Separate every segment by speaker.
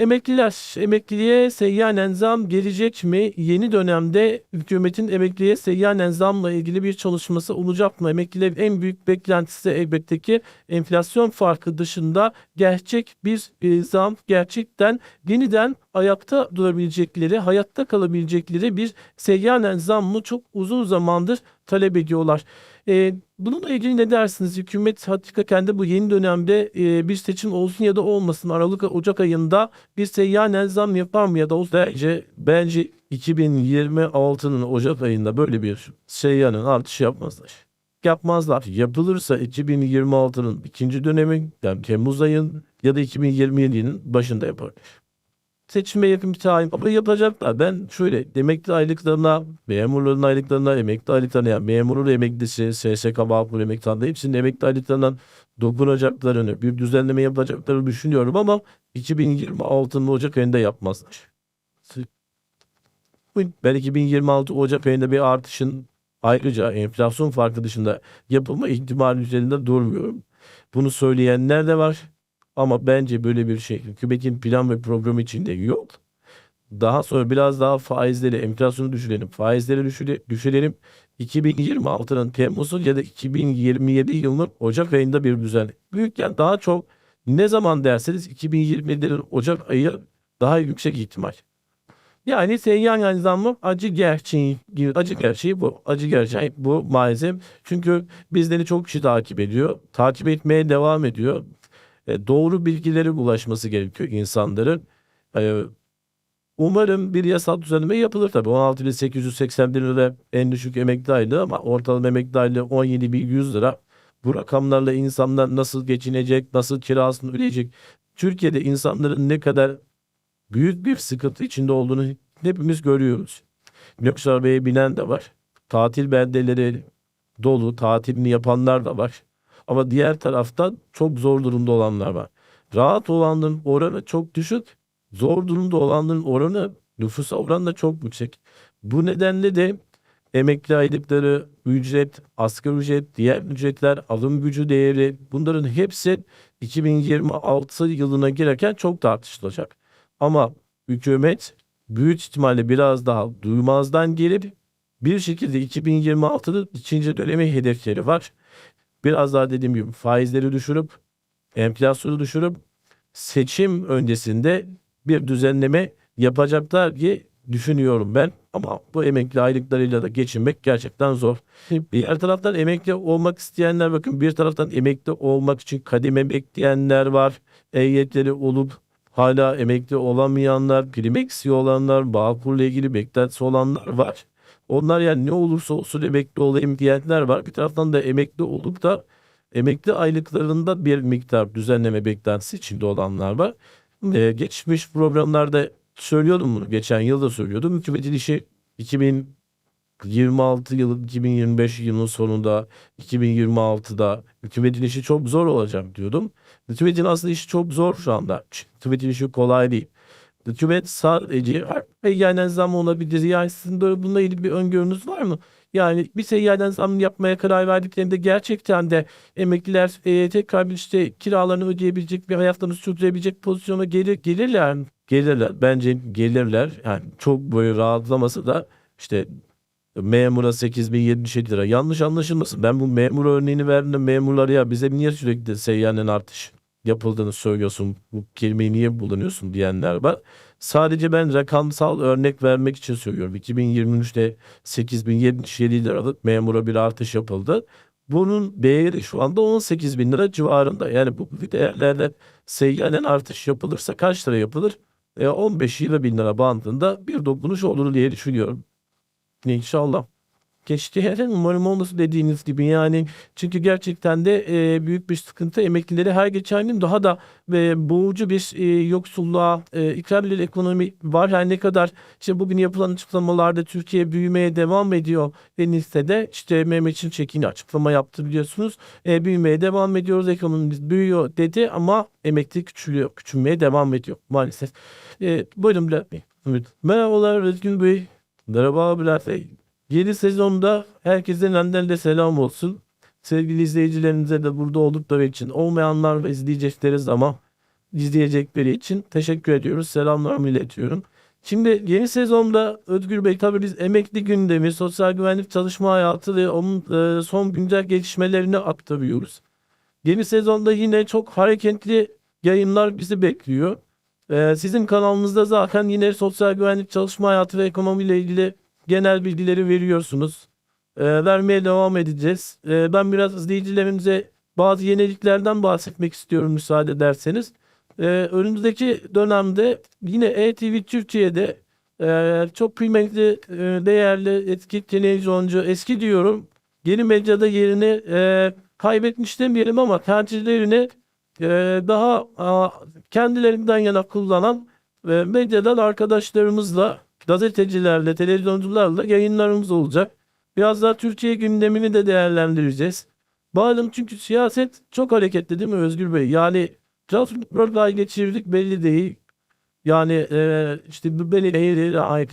Speaker 1: Emekliler, emekliliğe seyyanen zam gelecek mi? Yeni dönemde hükümetin emekliye seyyanen zamla ilgili bir çalışması olacak mı? Emeklilerin en büyük beklentisi elbette ki enflasyon farkı dışında gerçek bir e, zam, gerçekten yeniden ayakta durabilecekleri, hayatta kalabilecekleri bir seyyanen zammı çok uzun zamandır talep ediyorlar. E, bununla ilgili ne dersiniz? Hükümet hakikaten de bu yeni dönemde e, bir seçim olsun ya da olmasın Aralık Ocak ayında bir seyyanen zam yapar mı ya da olsun? Bence, bence 2026'nın Ocak ayında böyle bir seyyanen artış yapmazlar. Yapmazlar. Yapılırsa 2026'nın ikinci dönemi yani Temmuz ayın ya da 2027'nin başında yaparlar seçime yakın bir tayin ama yapacaklar. Ben şöyle emekli aylıklarına, memurların aylıklarına, emekli aylıklarına yani memurun emeklisi, SSK Bağkur emekli hepsinin emekli aylıklarından dokunacaklarını, bir düzenleme yapacaklarını düşünüyorum ama 2026'nın Ocak ayında yapmazlar. Ben 2026 Ocak ayında bir artışın ayrıca enflasyon farkı dışında yapılma ihtimali üzerinde durmuyorum. Bunu söyleyenler de var. Ama bence böyle bir şey hükümetin plan ve programı içinde yok. Daha sonra biraz daha faizleri, enflasyonu düşürelim. Faizleri düşüre, düşürelim. 2026'nın Temmuz'u ya da 2027 yılının Ocak ayında bir düzen. Büyükken daha çok ne zaman derseniz 2027'lerin Ocak ayı daha yüksek ihtimal. Yani seyyan yani zammı acı gerçeği, acı gerçeği bu. Acı gerçeği bu maalesef. Çünkü bizleri çok kişi takip ediyor. Takip etmeye devam ediyor. E, doğru bilgileri ulaşması gerekiyor insanların. E, umarım bir yasal düzenleme yapılır tabii. 16.881 lira en düşük emekli aylığı ama ortalama emekli aylığı 17.100 lira. Bu rakamlarla insanlar nasıl geçinecek, nasıl kirasını ödeyecek? Türkiye'de insanların ne kadar büyük bir sıkıntı içinde olduğunu hepimiz görüyoruz. Lüks arabaya binen de var. Tatil beldeleri dolu, tatilini yapanlar da var. Ama diğer taraftan çok zor durumda olanlar var. Rahat olanların oranı çok düşük. Zor durumda olanların oranı nüfusa oranla çok yüksek. Bu nedenle de emekli aylıkları, ücret, asgari ücret, diğer ücretler, alım gücü değeri bunların hepsi 2026 yılına girerken çok tartışılacak. Ama hükümet büyük ihtimalle biraz daha duymazdan gelip bir şekilde 2026'da ikinci dönemi hedefleri var biraz daha dediğim gibi faizleri düşürüp enflasyonu düşürüp seçim öncesinde bir düzenleme yapacaklar diye düşünüyorum ben. Ama bu emekli aylıklarıyla da geçinmek gerçekten zor. Diğer taraftan emekli olmak isteyenler bakın bir taraftan emekli olmak için kademe bekleyenler var. EYT'leri olup hala emekli olamayanlar, prim eksiği olanlar, Bağkur'la ilgili beklentisi olanlar var. Onlar yani ne olursa olsun emekli olayım diyenler var. Bir taraftan da emekli olup da emekli aylıklarında bir miktar düzenleme beklentisi içinde olanlar var. Ee, geçmiş programlarda söylüyordum bunu. Geçen yıl da söylüyordum. Hükümetin işi 2026 yılı 2025 yılının sonunda 2026'da hükümetin işi çok zor olacak diyordum. Hükümetin aslında işi çok zor şu anda. Hükümetin işi kolay değil. Hükümet sadece seyyanen zam olabilir. Yani sizin böyle bununla ilgili bir öngörünüz var mı? Yani bir seyyanen zam yapmaya karar verdiklerinde gerçekten de emekliler e, tekrar bir işte kiralarını ödeyebilecek bir hayatlarını sürdürebilecek pozisyona gelir, gelirler mi? Gelirler. Bence gelirler. Yani çok böyle rahatlaması da işte memura 8077 lira. Yanlış anlaşılmasın. Ben bu memur örneğini verdiğimde memurlara ya bize niye sürekli seyyanen artış yapıldığını söylüyorsun. Bu kelimeyi niye kullanıyorsun diyenler var. Sadece ben rakamsal örnek vermek için söylüyorum. 2023'te 8077 liralık memura bir artış yapıldı. Bunun değeri şu anda 18 bin lira civarında. Yani bu değerlerden seyyanen artış yapılırsa kaç lira yapılır? E 15-20 bin lira bandında bir dokunuş olur diye düşünüyorum. İnşallah geçti her umarım olması dediğiniz gibi yani çünkü gerçekten de e, büyük bir sıkıntı emeklileri her geçen gün daha da e, boğucu bir e, yoksulluğa e, ikram edilen ekonomi var her ne kadar işte bugün yapılan açıklamalarda Türkiye büyümeye devam ediyor denilse de işte Mehmet Çekin açıklama yaptı biliyorsunuz e, büyümeye devam ediyoruz ekonomimiz büyüyor dedi ama emekli küçülüyor küçülmeye devam ediyor maalesef. E, buyurun. Merhabalar Özgün Bey. Merhaba Bülent Bey. Yeni sezonda herkese benden de selam olsun. Sevgili izleyicilerinize de burada da için olmayanlar ve izleyecekleriz ama izleyecekleri için teşekkür ediyoruz. Selamlarımı iletiyorum. Şimdi yeni sezonda Özgür Bey tabii biz emekli gündemi, sosyal güvenlik çalışma hayatı ve onun e, son güncel gelişmelerini aktarıyoruz. Yeni sezonda yine çok hareketli yayınlar bizi bekliyor. E, sizin kanalınızda zaten yine sosyal güvenlik çalışma hayatı ve ekonomiyle ilgili genel bilgileri veriyorsunuz. E, vermeye devam edeceğiz. E, ben biraz izleyicilerimize bazı yeniliklerden bahsetmek istiyorum müsaade ederseniz. Ee, önümüzdeki dönemde yine ETV Türkiye'de e, çok kıymetli, e, değerli, etki televizyoncu, eski diyorum, yeni medyada yerini e, kaybetmiş demeyelim ama tercihlerini e, daha a, kendilerinden yana kullanan e, medyadan arkadaşlarımızla, gazetecilerle, televizyoncularla yayınlarımız olacak. Biraz daha Türkiye gündemini de değerlendireceğiz. Malum çünkü siyaset çok hareketli değil mi Özgür Bey? Yani Transfer ay geçirdik belli değil. Yani e, işte beni Eylül'e ait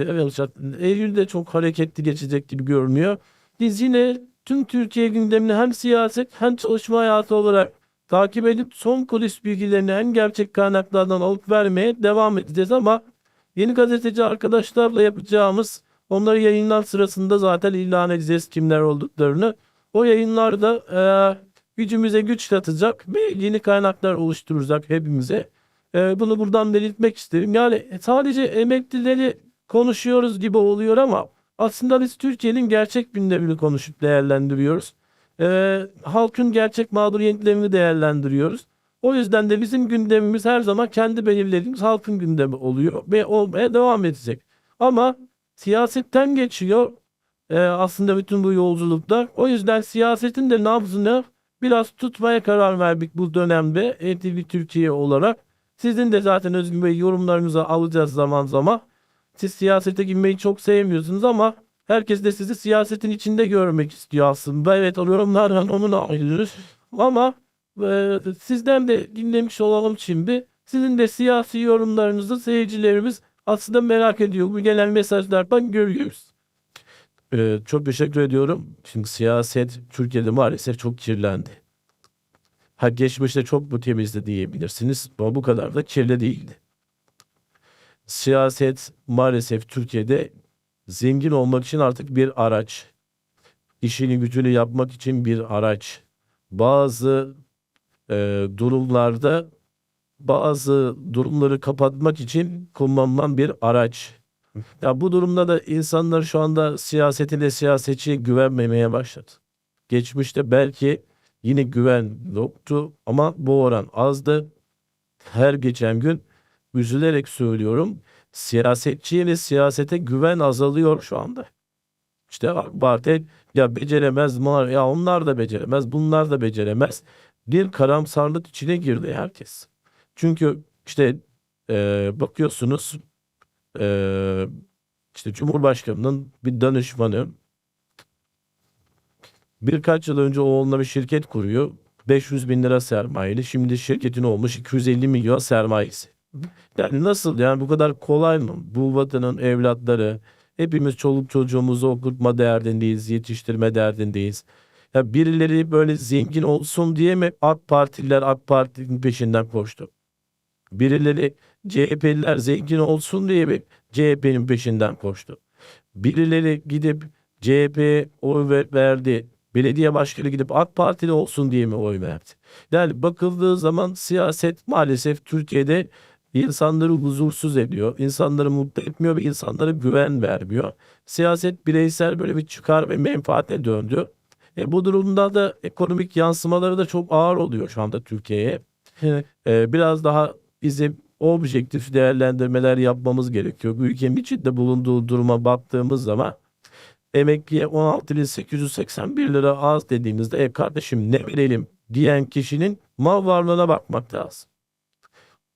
Speaker 1: Eylül'de çok hareketli geçecek gibi görünüyor. Biz yine tüm Türkiye gündemini hem siyaset hem çalışma hayatı olarak takip edip son kulis bilgilerini en gerçek kaynaklardan alıp vermeye devam edeceğiz ama yeni gazeteci arkadaşlarla yapacağımız onları yayınlar sırasında zaten ilan edeceğiz kimler olduklarını. O yayınlarda e, gücümüze güç katacak ve yeni kaynaklar oluşturacak hepimize. E, bunu buradan belirtmek isterim. Yani sadece emeklileri konuşuyoruz gibi oluyor ama aslında biz Türkiye'nin gerçek gündemini konuşup değerlendiriyoruz. E, halkın gerçek mağduriyetlerini değerlendiriyoruz. O yüzden de bizim gündemimiz her zaman kendi belirlediğimiz halkın gündemi oluyor ve olmaya devam edecek. Ama siyasetten geçiyor e, aslında bütün bu yolculuklar. O yüzden siyasetin de nabzını biraz tutmaya karar verdik bu dönemde ETV Türkiye olarak. Sizin de zaten Özgür Bey yorumlarınızı alacağız zaman zaman. Siz siyasete girmeyi çok sevmiyorsunuz ama herkes de sizi siyasetin içinde görmek istiyor aslında. Evet yorumlardan onun ayrılır. Ama sizden de dinlemiş olalım şimdi. Sizin de siyasi yorumlarınızı seyircilerimiz aslında merak ediyor. Bu gelen mesajlardan görüyoruz. Ee, çok teşekkür ediyorum. Şimdi siyaset Türkiye'de maalesef çok kirlendi. Ha geçmişte çok bu temizdi diyebilirsiniz ama bu kadar da kirli değildi. Siyaset maalesef Türkiye'de zengin olmak için artık bir araç. İşini gücünü yapmak için bir araç. Bazı e, durumlarda bazı durumları kapatmak için kullanılan bir araç. Ya bu durumda da insanlar şu anda siyasetine siyasetçiye güvenmemeye başladı. Geçmişte belki yine güven yoktu ama bu oran azdı. Her geçen gün üzülerek söylüyorum siyasetçiye ve siyasete güven azalıyor şu anda. İşte AK Parti ya beceremez var ya onlar da beceremez bunlar da beceremez. Bir karamsarlık içine girdi herkes. Çünkü işte e, bakıyorsunuz e, işte Cumhurbaşkanı'nın bir danışmanı birkaç yıl önce oğluna bir şirket kuruyor. 500 bin lira sermayeli. Şimdi şirketin olmuş 250 milyon sermayesi. Yani nasıl yani bu kadar kolay mı? Bu vatanın evlatları hepimiz çoluk çocuğumuzu okutma derdindeyiz, yetiştirme derdindeyiz. Ya birileri böyle zengin olsun diye mi AK Partililer AK Parti'nin peşinden koştu? Birileri CHP'liler zengin olsun diye mi CHP'nin peşinden koştu? Birileri gidip CHP'ye oy verdi. Belediye başkanı gidip AK Partili olsun diye mi oy verdi? Yani bakıldığı zaman siyaset maalesef Türkiye'de insanları huzursuz ediyor. insanları mutlu etmiyor ve insanlara güven vermiyor. Siyaset bireysel böyle bir çıkar ve menfaate döndü. E, bu durumda da ekonomik yansımaları da çok ağır oluyor şu anda Türkiye'ye. E, biraz daha bizim objektif değerlendirmeler yapmamız gerekiyor. Bu ülkenin içinde bulunduğu duruma baktığımız zaman emekliye 16.881 lira az dediğimizde e kardeşim ne verelim diyen kişinin mal varlığına bakmak lazım.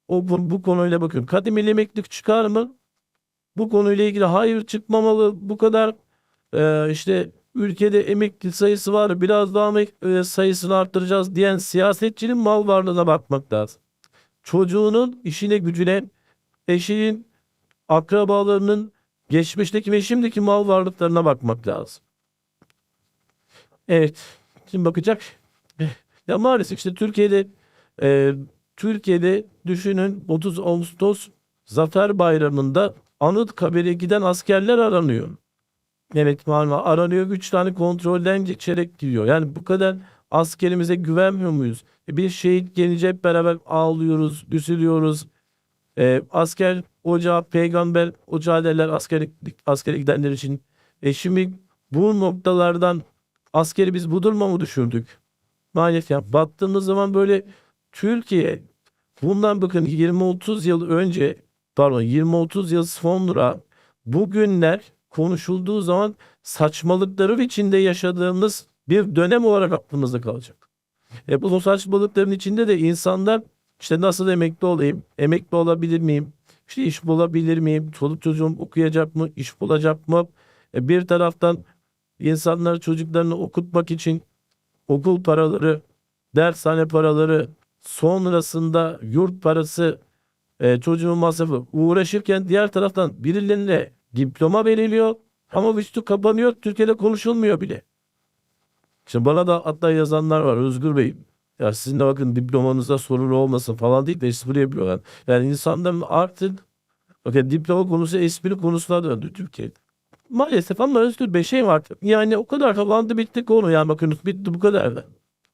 Speaker 1: O bu, bu konuyla bakın. Kademeli emeklilik çıkar mı? Bu konuyla ilgili hayır çıkmamalı. Bu kadar e, işte ülkede emekli sayısı var. Biraz daha emek, e, sayısını arttıracağız diyen siyasetçinin mal varlığına bakmak lazım. Çocuğunun işine gücüne, eşinin, akrabalarının geçmişteki ve şimdiki mal varlıklarına bakmak lazım. Evet. Şimdi bakacak. Ya maalesef işte Türkiye'de e, Türkiye'de düşünün 30 Ağustos Zafer Bayramı'nda Anıtkabir'e giden askerler aranıyor. Evet malum aranıyor güç tane kontrolden geçerek gidiyor. Yani bu kadar askerimize güvenmiyor muyuz? E, Bir şehit gelince hep beraber ağlıyoruz, üzülüyoruz. E, asker ocağı, peygamber ocağı derler askere, askere gidenler için. E şimdi bu noktalardan askeri biz bu duruma mı düşürdük? Maalesef baktığımız zaman böyle Türkiye bundan bakın 20-30 yıl önce pardon 20-30 yıl sonra bugünler konuşulduğu zaman saçmalıkları içinde yaşadığımız bir dönem olarak aklımızda kalacak. E bu saçmalıkların içinde de insanlar işte nasıl emekli olayım, emekli olabilir miyim, işte iş bulabilir miyim, çoluk çocuğum okuyacak mı, iş bulacak mı? E bir taraftan insanlar çocuklarını okutmak için okul paraları, dershane paraları, sonrasında yurt parası, e, çocuğun masrafı uğraşırken diğer taraftan birilerine diploma veriliyor ama üstü kapanıyor, Türkiye'de konuşulmuyor bile. Şimdi bana da hatta yazanlar var Özgür Bey. Ya sizin de bakın diplomanızda sorun olmasın falan değil de espri yapıyorlar. Yani insanların artık bakın diploma konusu espri konusuna döndü Türkiye'de. Maalesef ama Özgür Bey şey var. Yani o kadar kapandı bitti konu. Yani bakın bitti bu kadar da.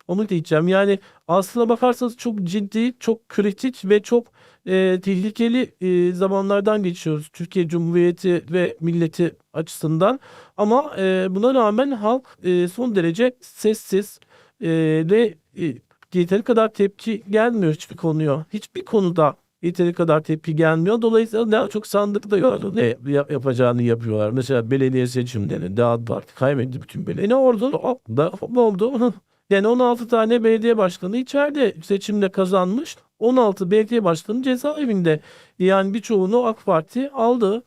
Speaker 1: Onu diyeceğim. Yani aslına bakarsanız çok ciddi, çok kritik ve çok e, tehlikeli e, zamanlardan geçiyoruz. Türkiye Cumhuriyeti ve milleti açısından. Ama e, buna rağmen halk e, son derece sessiz e, ve e, yeteri kadar tepki gelmiyor hiçbir konuya. Hiçbir konuda yeteri kadar tepki gelmiyor. Dolayısıyla daha çok sandıkta yok. Ne yap- yapacağını yapıyorlar. Mesela belediye seçimlerinde AK Parti kaybetti bütün belediye. Ne oldu? Da, ne oldu? Yani 16 tane belediye başkanı içeride seçimde kazanmış. 16 belediye başkanı cezaevinde. Yani birçoğunu AK Parti aldı.